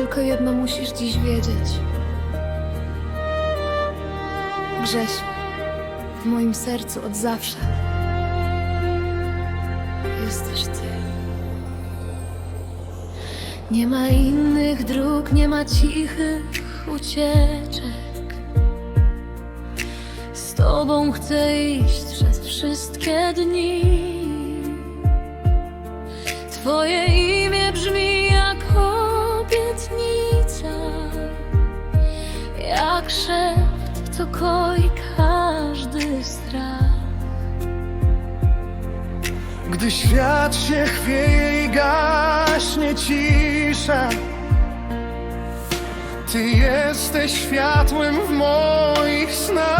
Tylko jedno musisz dziś wiedzieć. Grzesiu, w moim sercu od zawsze jesteś ty. Nie ma innych dróg, nie ma cichych ucieczek. Z tobą chcę iść przez wszystkie dni. Twoje jak szept, co koi każdy strach. Gdy świat się chwieje i gaśnie cisza Ty jesteś światłem w moich snach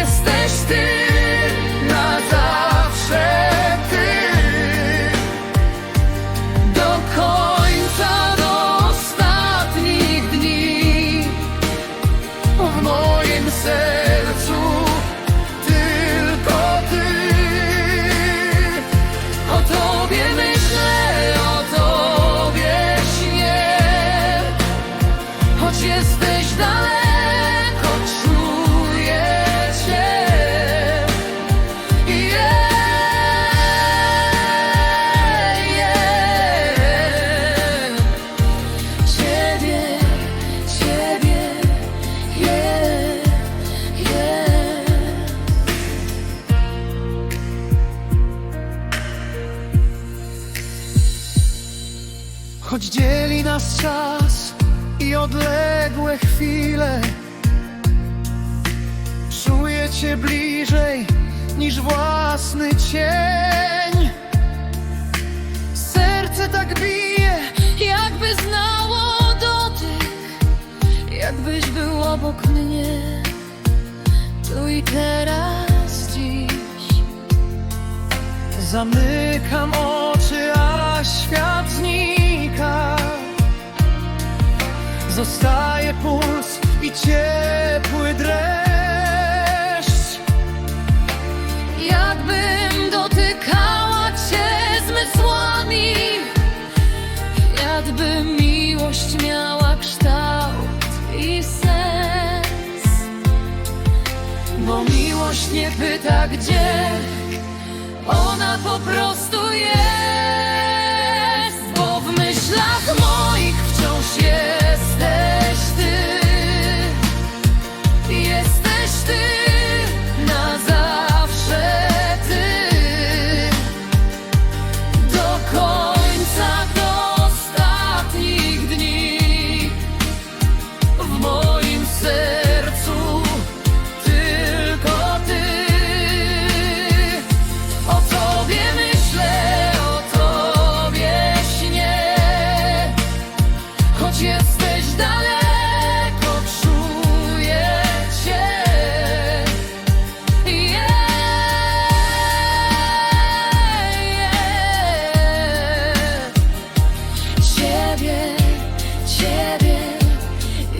Jesteś Ty Choć dzieli nas czas i odległe chwile Czuję Cię bliżej niż własny cień. Serce tak bije, Jakby znało dotyk, jakbyś był obok mnie, tu i teraz dziś. Zamykam oczy, a świat znika Zostaje puls i ciepły dreszcz Jakbym dotykała cię zmysłami, jakby miłość miała kształt i sens. Bo miłość nie pyta gdzie, ona po prostu Choć jesteś daleko, czuję cię. Yeah. Ciebie, ciebie,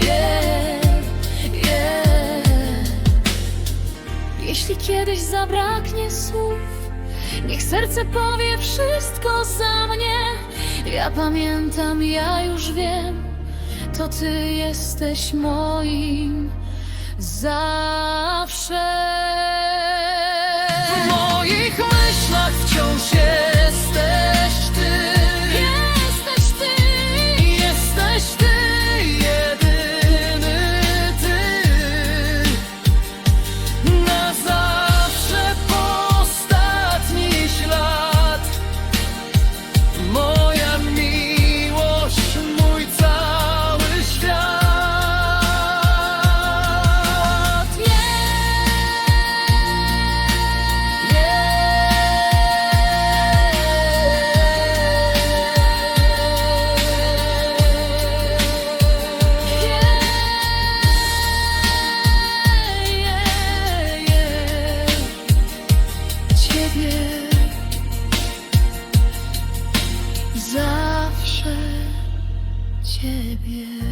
yeah. Jeśli kiedyś zabraknie słów, niech serce powie wszystko za mnie. Ja pamiętam, ja już wiem, to ty jesteś moim zawsze. W moich myślach wciąż jesteś ciebie.